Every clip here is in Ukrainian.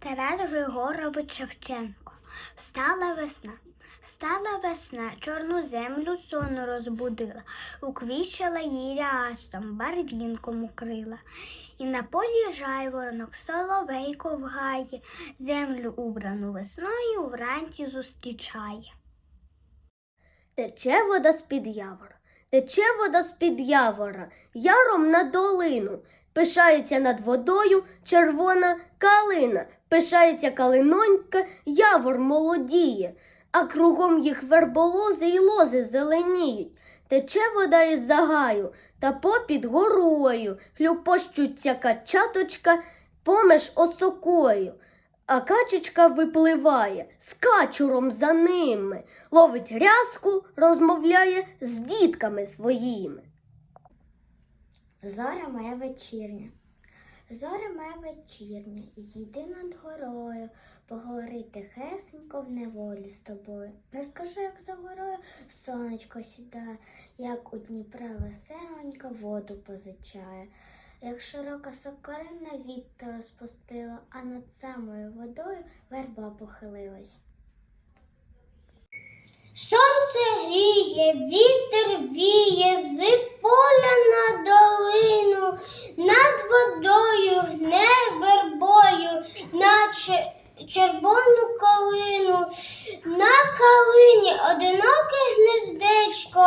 Тарас Григорович Шевченко. Стала весна. Стала весна, чорну землю сон розбудила, уквіщила її рястом, барвінком укрила. І на полі жайворонок соловейко в гаї, землю убрану весною вранці зустрічає. Тече вода з-під явора, тече вода з-під явора, яром на долину. Пишається над водою червона калина, пишається калинонька, явор молодіє, а кругом їх верболози й лози зеленіють. Тече вода із загаю, та попід горою хлюпощуться качаточка поміж осокою. А качечка випливає з качуром за ними, ловить рязку, розмовляє з дітками своїми. Зоря моя вечірня. Зоря моя вечірня, зійди над горою, поговори тихесенько в неволі з тобою. Розкажи, як за горою сонечко сідає, як у Дніпра веселенька воду позичає, як широка сокорина вітер розпустила, а над самою водою верба похилилась. Сонце гріє, вітер віє з поля на долину, над водою гне вербою, наче червону калину. На калині одиноке гнездечко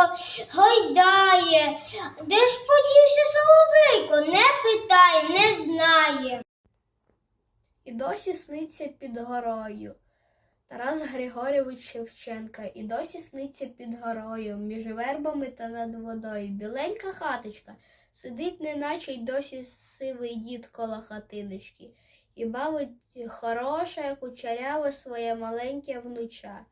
гойдає. Де ж подівся соловейко? Не питай, не знає. І досі сниться під горою. Тарас Григорьович Шевченка, і досі сниться під горою, між вербами та над водою. Біленька хаточка, сидить, неначе й досі сивий дід коло хатиночки, і бавить хороше, кучеряве своє маленьке внуча.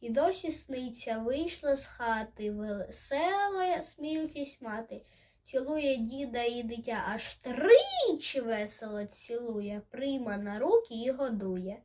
І досі сниться, вийшла з хати, весела, сміючись мати, цілує діда і дитя, аж тричі весело цілує, прийма на руки і годує.